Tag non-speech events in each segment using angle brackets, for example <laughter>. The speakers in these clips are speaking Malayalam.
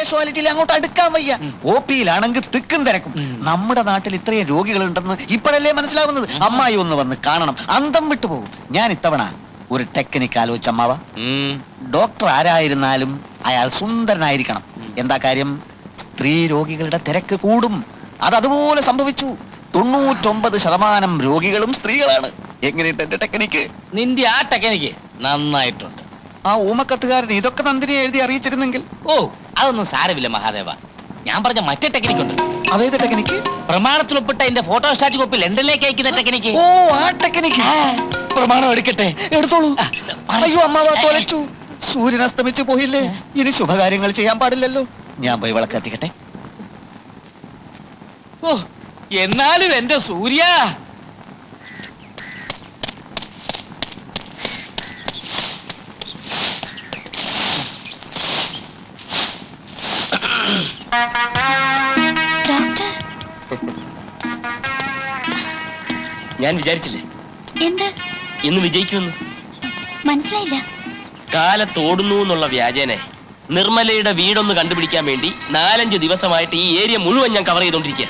കാഷ്വാലിറ്റിയിൽ അങ്ങോട്ട് അടുക്കാൻ വയ്യ. ഒ പിയിലാണെങ്കിൽ തിക്കും തിരക്കും. നമ്മുടെ നാട്ടിൽ ഇത്രയും രോഗികളുണ്ടെന്ന് ഇപ്പോഴല്ലേ മനസ്സിലാവുന്നത്? അമ്മായി ഒന്ന് വന്ന് കാണണം. അന്തം വിട്ടുപോകും ഞാൻ ഇത്തവണ ഒരു ടെക്നിക്ക് ആലോചിച്ച അമ്മാവ. ഡോക്ടർ ആരായിരുന്നാലും അയാൾ സുന്ദരനായിരിക്കണം. എന്താ കാര്യം? സ്ത്രീ രോഗികളുടെ തിരക്ക് കൂടും. അത് അതുപോലെ സംഭവിച്ചു. തൊണ്ണൂറ്റൊമ്പത് ശതമാനം രോഗികളും സ്ത്രീകളാണ്. എങ്ങനെയുണ്ട് എന്റെ ടെക്നിക്ക് നിന്റെ ആ ടെക്നിക്ക് നന്നായിട്ടുണ്ട്. ആ ഊമക്കത്തുകാരൻ ഇതൊക്കെ നന്ദിനെ എഴുതി അറിയിച്ചിരുന്നെങ്കിൽ. ഓ അതൊന്നും സാരമില്ല മഹാദേവ. ഞാൻ പറഞ്ഞ മറ്റേ ടെക്നിക് ഉണ്ട്. അതേത് ടെക്നിക്ക് പ്രമാണത്തിൽ ഒപ്പിട്ട എന്റെ ഫോട്ടോസ്റ്റാറ്റ് കോപ്പി ലണ്ടനിലേക്ക് അയക്കുന്ന ടെക്നിക്ക് ഓ ആ ടെക്നിക്ക് പ്രമാണം എടുക്കട്ടെ. എടുത്തോളൂ. അയ്യോ അമ്മാവ തൊലച്ചു. സൂര്യൻ അസ്തമിച്ചു പോയില്ലേ? ഇനി ശുഭകാര്യങ്ങൾ ചെയ്യാൻ പാടില്ലല്ലോ. ഞാൻ പോയി വിളക്ക് എത്തിക്കട്ടെ ഓ എന്നാലും എന്റെ സൂര്യ. ഡോക്ടർ? ഞാൻ വിചാരിച്ചില്ലേ? എന്ത്? ഇന്ന് വിജയിക്കുമെന്ന്? മനസ്സിലായില്ല. കാലത്തോടുന്നു എന്നുള്ള വ്യാജേനെ നിർമ്മലയുടെ വീടൊന്ന് കണ്ടുപിടിക്കാൻ വേണ്ടി നാലഞ്ച് ദിവസമായിട്ട് ഈ ഏരിയ മുഴുവൻ ഞാൻ കവർ ചെയ്തോണ്ടിരിക്കുക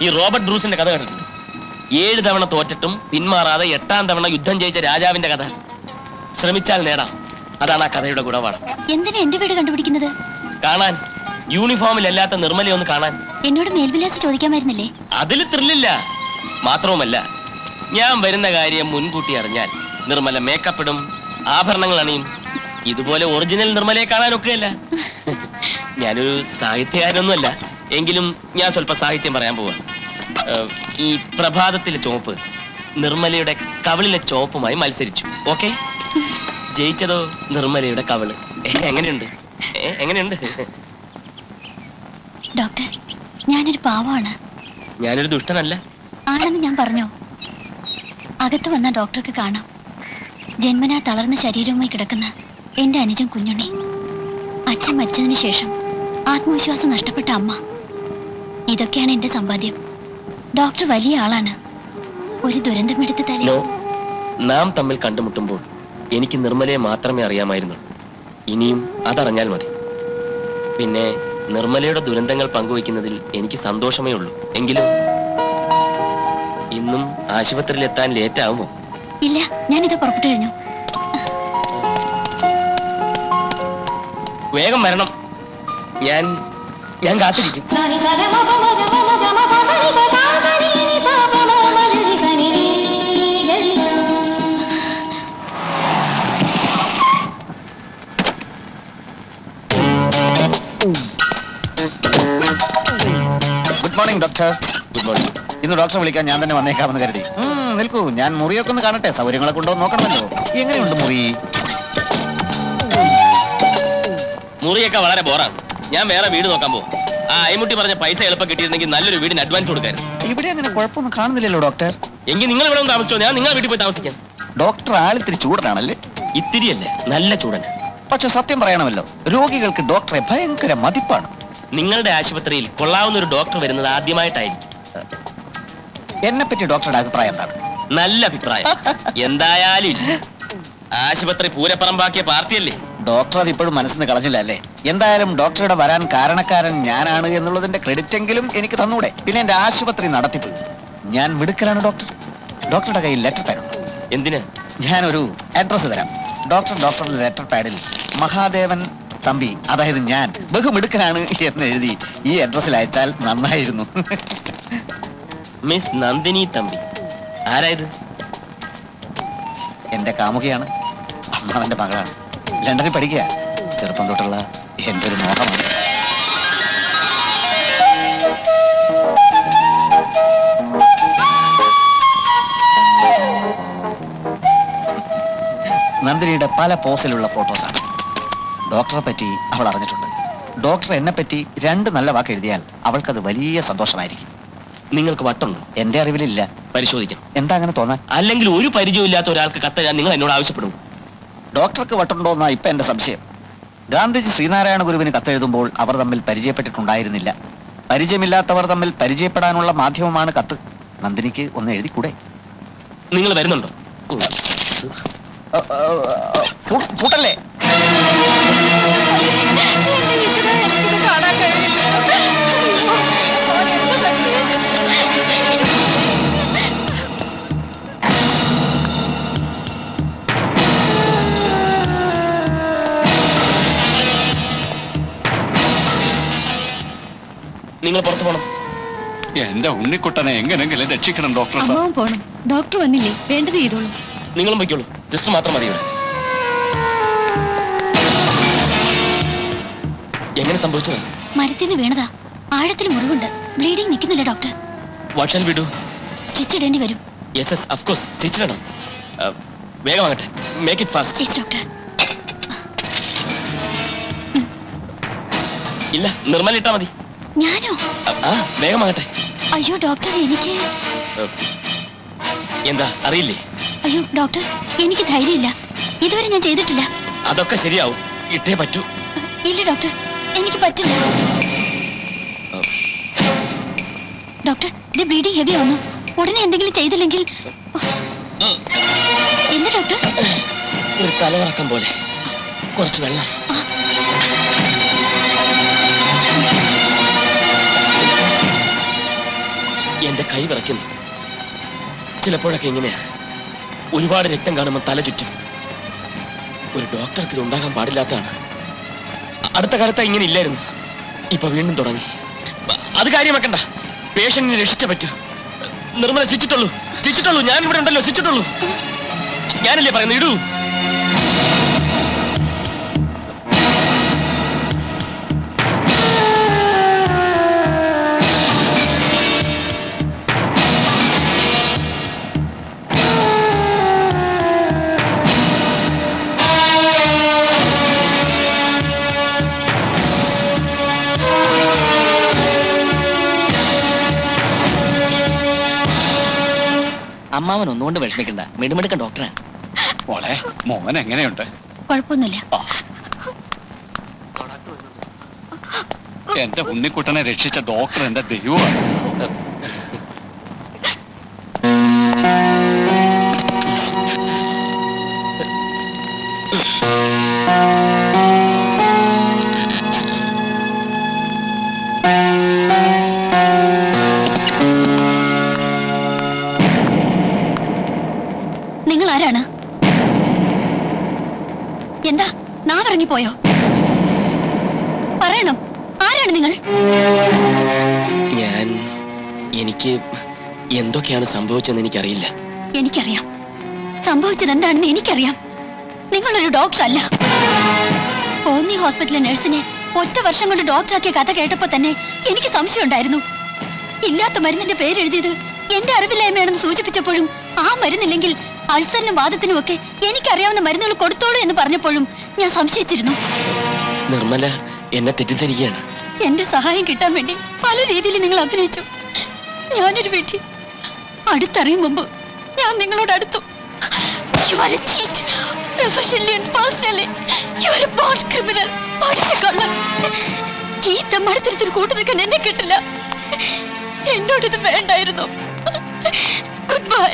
ഈ റോബർട്ട് ബ്രൂസിന്റെ കഥ കേട്ടിട്ടുണ്ട്. ഏഴ് തവണ തോറ്റിട്ടും പിന്മാറാതെ എട്ടാം തവണ യുദ്ധം ജയിച്ച രാജാവിന്റെ കഥ. ശ്രമിച്ചാൽ നേടാം. അതാണ് ആ കഥയുടെ ഗുണമാണ് എന്തിനാ എന്റെ വീട് കണ്ടുപിടിക്കുന്നത്? കാണാൻ. യൂണിഫോമിലല്ലാത്ത നിർമ്മലയെ ഒന്ന് കാണാൻ. എന്നോട് മേൽവിലാസം ചോദിക്കാമായിരുന്നില്ലേ അതിൽ ത്രില്ലില്ല മാത്രവുമല്ല ഞാൻ വരുന്ന കാര്യം മുൻകൂട്ടി അറിഞ്ഞാൽ നിർമ്മല മേക്കപ്പ് ഇടും ആഭരണങ്ങൾ അണിയും. ഇതുപോലെ ഒറിജിനൽ നിർമ്മലയെ കാണാനൊക്കെയല്ല ഞാനൊരു സാഹിത്യകാരനൊന്നുമല്ല. എങ്കിലും ഞാൻ സ്വല്പ സാഹിത്യം പറയാൻ പോവാ. ഈ പ്രഭാതത്തിലെ ചോപ്പ് നിർമ്മലയുടെ കവളിലെ ചോപ്പുമായി മത്സരിച്ചു. ഓക്കെ? ജയിച്ചതോ നിർമ്മലയുടെ കവൾ? എങ്ങനെയുണ്ട്? എങ്ങനെയുണ്ട്? ഡോക്ടർ ഞാനൊരു പാവമാണ്. ഞാനൊരു ദുഷ്ടനല്ല. ആണെന്ന് ഞാൻ പറഞ്ഞോ? അകത്ത് വന്ന ഡോക്ടർക്ക് കാണാം. ജന്മനാ തളർന്ന ശരീരവുമായി കിടക്കുന്ന എന്റെ അനുജൻ കുഞ്ഞുണ്ണി. അച്ഛൻ മരിച്ചതിന് ശേഷം ആത്മവിശ്വാസം നഷ്ടപ്പെട്ട അമ്മ. ഇതൊക്കെയാണ് എന്റെ സമ്പാദ്യം. ഡോക്ടർ വലിയ ആളാണ്. ഒരു ദുരന്തമെടുത്ത് എടുത്ത് നോ നാം തമ്മിൽ കണ്ടുമുട്ടുമ്പോൾ എനിക്ക് നിർമ്മലയെ മാത്രമേ അറിയാമായിരുന്നു. ഇനിയും അതറിഞ്ഞാൽ മതി. പിന്നെ നിർമ്മലയുടെ ദുരന്തങ്ങൾ പങ്കുവയ്ക്കുന്നതിൽ എനിക്ക് സന്തോഷമേ ഉള്ളൂ. എങ്കിലും ഇന്നും ആശുപത്രിയിൽ എത്താൻ ലേറ്റ് ആവുമോ ഇല്ല ഞാനിത് പുറപ്പെട്ടു കഴിഞ്ഞു. വേഗം വരണം. ഞാൻ ഞാൻ കാത്തിരിക്കും. മോർണിംഗ് ഡോക്ടർ ഗുഡ് മോർണിംഗ് ഇന്ന് ഡോക്ടറെ വിളിക്കാൻ ഞാൻ തന്നെ വന്നേക്കാമെന്ന് കരുതി. നിൽക്കൂ ഞാൻ മുറിയൊക്കെ ഒന്ന് കാണട്ടെ. സൗകര്യങ്ങളൊക്കെ ഉണ്ടോ നോക്കണമല്ലോ. എങ്ങനെയുണ്ട് മുറി? മുറിയൊക്കെ വളരെ ബോറാണ്. ഞാൻ വേറെ വീട് നോക്കാൻ പോകും. ആ ഐമുട്ടി പറഞ്ഞ പൈസ എളുപ്പം കിട്ടിയിരുന്നെങ്കിൽ നല്ലൊരു വീടിന് അഡ്വാൻസ് കൊടുക്കായിരുന്നു. ഇവിടെ അങ്ങനെ കുഴപ്പമൊന്നും കാണുന്നില്ലല്ലോ ഡോക്ടർ എങ്കിൽ നിങ്ങൾ ഇവിടെ ഒന്ന് താമസിച്ചോ? ഞാൻ നിങ്ങളെ വീട്ടിൽ പോയി താമസിക്കാം. ഡോക്ടർ ആളിത്തിരി ചൂടനാണല്ലേ? ഇത്തിരിയല്ലേ. നല്ല ചൂടൻ പക്ഷെ സത്യം പറയണമല്ലോ രോഗികൾക്ക് ഡോക്ടറെ ഭയങ്കര മതിപ്പാണ്. നിങ്ങളുടെ ആശുപത്രിയിൽ കൊള്ളാവുന്ന ഒരു ഡോക്ടർ വരുന്നത് ആദ്യമായിട്ടായിരിക്കും. എന്നെ പറ്റി ഡോക്ടറുടെ അഭിപ്രായം എന്താണ്? നല്ല അഭിപ്രായം. <laughs> എന്തായാലും ഇല്ല. ആശുപത്രി പൂരപ്പറമ്പാക്കിയ പാർട്ടിയല്ലേ? ഡോക്ടർ അത് ഇപ്പോഴും മനസ്സിന് കളഞ്ഞില്ല അല്ലേ? എന്തായാലും ഡോക്ടറുടെ വരാൻ കാരണക്കാരൻ ഞാനാണ് എന്നുള്ളതിന്റെ ക്രെഡിറ്റ് എങ്കിലും എനിക്ക് തന്നൂടെ. പിന്നെ എന്റെ ആശുപത്രി നടത്തിപ്പ്. ഞാൻ മിടുക്കലാണ് ഡോക്ടർ. ഡോക്ടറുടെ കയ്യിൽ ലെറ്റർ പാഡ്. എന്തിന്? ഞാനൊരു അഡ്രസ്സ് തരാം. ഡോക്ടർ ഡോക്ടറുടെ ലെറ്റർ പാഡിൽ മഹാദേവൻ തമ്പി അതായത് ഞാൻ ബഹുമിടുക്കനാണ് എന്ന് എഴുതി ഈ അഡ്രസ്സിൽ അയച്ചാൽ നന്നായിരുന്നു. മിസ് നന്ദിനി തമ്പി. ആരായത്? എന്റെ കാമുകയാണ്. അമ്മാവന്റെ മകളാണ്. ലണ്ടനിൽ പഠിക്കുക. ചെറുപ്പം തൊട്ടുള്ള എന്റെ ഒരു മോഹമാണ്. നന്ദിനിയുടെ പല പോസിലുള്ള ഫോട്ടോസാണ് ഡോക്ടറെ പറ്റി അവൾ അറിഞ്ഞിട്ടുണ്ട്. ഡോക്ടർ എന്നെ പറ്റി രണ്ട് നല്ല വാക്ക് എഴുതിയാൽ അവൾക്കത് വലിയ സന്തോഷമായിരിക്കും. നിങ്ങൾക്ക് വട്ടുണ്ടോ എന്റെ അറിവിലില്ല. പരിശോധിക്കാം. എന്താ അങ്ങനെ തോന്നാൻ അല്ലെങ്കിൽ ഒരു പരിചയമില്ലാത്ത ഒരാൾക്ക് കത്ത് ഞാൻ നിങ്ങൾ എന്നോട് ആവശ്യപ്പെടും ഡോക്ടർക്ക് വട്ടുണ്ടോ എന്നാ ഇപ്പൊ എന്റെ സംശയം. ഗാന്ധിജി ശ്രീനാരായണ ഗുരുവിന് കത്തെഴുതുമ്പോൾ അവർ തമ്മിൽ പരിചയപ്പെട്ടിട്ടുണ്ടായിരുന്നില്ല. പരിചയമില്ലാത്തവർ തമ്മിൽ പരിചയപ്പെടാനുള്ള മാധ്യമമാണ് കത്ത്. നന്ദിനിക്ക് ഒന്ന് എഴുതിക്കൂടെ? നിങ്ങൾ വരുന്നുണ്ടോ? പൂട്ടല്ലേ നിങ്ങൾ പുറത്തു പോണം. എന്റെ ഉണ്ണിക്കുട്ടനെ എങ്ങനെങ്കിലും രക്ഷിക്കണം ഡോക്ടർ സാർ. പോണം. ഡോക്ടർ വന്നില്ലേ? വേണ്ടത് ചെയ്തോളൂ. നിങ്ങളും വയ്ക്കുള്ളൂ ജസ്റ്റ് മാത്രം മതി എങ്ങനെ സംഭവിച്ചത് മരത്തിന് വീണതാ. ആഴത്തിൽ മുറിവുണ്ട്. ബ്ലീഡിംഗ് നിൽക്കുന്നില്ല doctor. What shall we do stitch ഇടേണ്ടി വരും. Yes yes of course stitch ഇടണം വേഗം ആകട്ടെ make it fast yes doctor ഇല്ല നിർമ്മൽ ഇട്ടാ മതി. ഞാനോ? ആ വേഗം വേഗമാകട്ടെ അയ്യോ ഡോക്ടർ എനിക്ക് Uh, എന്താ അറിയില്ലേ? അയ്യോ ഡോക്ടർ എനിക്ക് ധൈര്യമില്ല. ഇതുവരെ ഞാൻ ചെയ്തിട്ടില്ല. അതൊക്കെ ശരിയാവും. ഇട്ടേ പറ്റൂ. ഇല്ല ഡോക്ടർ. എനിക്ക് പറ്റില്ല. ഡോക്ടർ ഇത് ബ്ലീഡിംഗ് ഹെവി ആവുന്നു. ഉടനെ എന്തെങ്കിലും ചെയ്തില്ലെങ്കിൽ എന്താ ഡോക്ടർ? ഒരു തലകറക്കം പോലെ. കുറച്ച് വെള്ളം. എന്റെ കൈ വിറയ്ക്കുന്നു. ചിലപ്പോഴൊക്കെ ഇങ്ങനെയാ. ഒരുപാട് രക്തം കാണുമ്പോൾ തല ചുറ്റും. ഒരു ഡോക്ടർക്ക് ഇത് ഉണ്ടാകാൻ പാടില്ലാത്തതാണ്. അടുത്ത കാലത്ത് ഇങ്ങനെ ഇല്ലായിരുന്നു. ഇപ്പൊ വീണ്ടും തുടങ്ങി. അത് കാര്യമാക്കണ്ട പേഷ്യന്റിനെ രക്ഷിച്ച പറ്റൂ. നിർമ്മല ചിച്ചിട്ടുള്ളൂ. ചിച്ചിട്ടുള്ളൂ. ഞാൻ ഇവിടെ ഉണ്ടല്ലോ ചിച്ചിട്ടുള്ളൂ. ഞാനല്ലേ പറയുന്നത്? ഇടൂ. അമ്മാവൻ ഒന്നുകൊണ്ട് വിഷമിക്കണ്ട. മിടുമിടുക്കൻ ഡോക്ടറാണ് മോളെ മോൻ എങ്ങനെയുണ്ട്? കുഴപ്പമൊന്നുമില്ല. എന്റെ ഉണ്ണിക്കുട്ടനെ രക്ഷിച്ച ഡോക്ടർ എന്റെ ദൈവമാണ്. എന്താ? നാവിറങ്ങിപ്പോയോ? പറയണം. ആരാണ് നിങ്ങൾ? ഞാൻ എനിക്ക് എന്തൊക്കെയാണ് സംഭവിച്ചതെന്ന് എനിക്കറിയില്ല. എനിക്കറിയാം. സംഭവിച്ചത് എന്താണെന്ന് എനിക്കറിയാം. നിങ്ങളൊരു ഡോക്ടർ അല്ല. കോന്നി ഹോസ്പിറ്റലിലെ നഴ്സിനെ ഒറ്റ വർഷം കൊണ്ട് ഡോക്ടറാക്കിയ കഥ കേട്ടപ്പോ തന്നെ എനിക്ക് സംശയം ഉണ്ടായിരുന്നു. ഇല്ലാത്ത മരുന്നിന്റെ പേരെഴുതിയത് എന്റെ അറിവില്ലായ്മയാണെന്ന് സൂചിപ്പിച്ചപ്പോഴും ആ മരുന്നില്ലെങ്കിൽ അൾസറിനും വാദത്തിനും ഒക്കെ എനിക്കറിയാവുന്ന മരുന്നുകൾ കൊടുത്തോളൂ എന്ന് പറഞ്ഞപ്പോഴും ഞാൻ സംശയിച്ചിരുന്നു നിർമ്മല എന്നെ തെറ്റിദ്ധരിക്കുകയാണ് എന്റെ സഹായം കിട്ടാൻ വേണ്ടി പല രീതിയിൽ നിങ്ങൾ അഭിനയിച്ചു ഞാനൊരു വീട്ടിൽ അടുത്തറിയും മുമ്പ് ഞാൻ നിങ്ങളോട് അടുത്തു You are a cheat. Professionally and personally. You are a born criminal. പഠിച്ച കള്ളൻ. ഈ തെമ്മാടത്തിനത്തിന് കൂട്ടു നിൽക്കാൻ എന്നെ കിട്ടില്ല എന്നോടിത് വേണ്ടായിരുന്നു ഗുഡ് ബൈ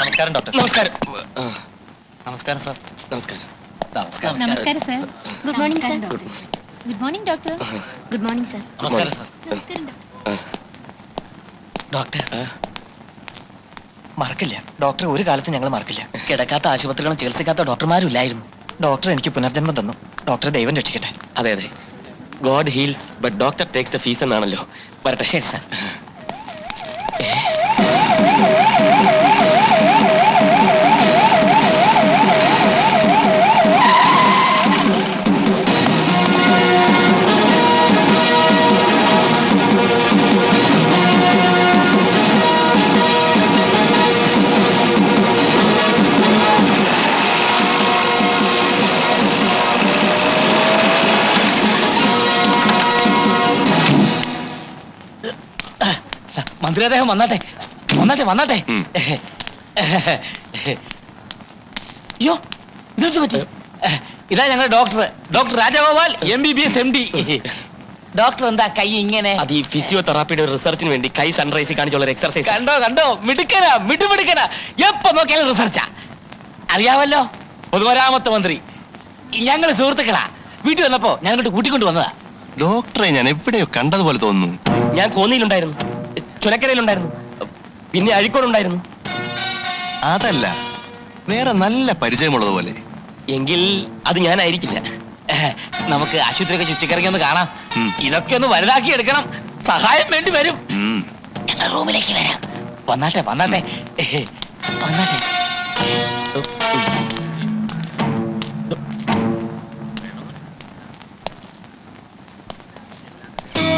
നമസ്കാരം ഡോക്ടർ. നമസ്കാരം. നമസ്കാരം സാർ. നമസ്കാരം. നമസ്കാരം നമസ്കാരം. Sir good morning sir. Good good morning doctor. Good morning sir. നമസ്കാരം സർ. ഡോക്ടർ. മറക്കില്ല. ഡോക്ടറെ ഒരു കാലത്ത് ഞങ്ങൾ മറക്കില്ല. കിടക്കാത്ത ആശുപത്രികളും ചികിത്സിക്കാത്ത ഡോക്ടർമാരും ഇല്ലായിരുന്നു. ഡോക്ടർ എനിക്ക് പുനർജന്മം തന്നു. ഡോക്ടറെ ദൈവം രക്ഷിക്കട്ടെ. അതെ അതെ. God heals but doctor takes the fees എന്നാണല്ലോ. വരട്ടെ. ശരി സാർ. മന്ത്രി അദ്ദേഹം വന്നാട്ടെ വന്നാട്ടെ. വന്നാട്ടെ. അയ്യോ ഇതെന്ത് പറ്റി? ഇതാ ഞങ്ങളുടെ doctor. Doctor Rajagopal M B B S M D doctor എന്താ കൈ ഇങ്ങനെ? അത് ഈ ഫിസിയോതെറാപ്പിയുടെ റിസർച്ചിന് വേണ്ടി കൈ സൺറൈസ് കാണിച്ചുള്ള ഒരു എക്സർസൈസ് കണ്ടോ കണ്ടോ? മിടുക്കനാ മിടുമിടുക്കനാ. എപ്പോ നോക്കിയാലും റിസർച്ചാ. അറിയാമല്ലോ പൊതുമരാമത്ത് മന്ത്രി. ഞങ്ങൾ സുഹൃത്തുക്കളാ. വീട്ടിൽ വന്നപ്പോ ഞങ്ങോട്ട് കൂട്ടിക്കൊണ്ട് വന്നതാ. ഡോക്ടറെ ഞാൻ എവിടെയോ കണ്ടതുപോലെ തോന്നുന്നു. ഞാൻ കോന്നിയിലുണ്ടായിരുന്നു. ചുനക്കരയിലുണ്ടായിരുന്നു. പിന്നെ അഴിക്കോടുണ്ടായിരുന്നു. അതല്ല വേറെ നല്ല പരിചയമുള്ളതുപോലെ. എങ്കിൽ അത് ഞാനായിരിക്കില്ല. നമുക്ക് ആശുപത്രിയൊക്കെ ചുറ്റിക്കറങ്ങി ഒന്ന് കാണാം. ഇതൊക്കെ ഒന്ന് വലുതാക്കി എടുക്കണം. സഹായം വേണ്ടി വരും. റൂമിലേക്ക് വരാം. വന്നാട്ടെ വന്നാട്ടെ. വന്നാട്ടെ.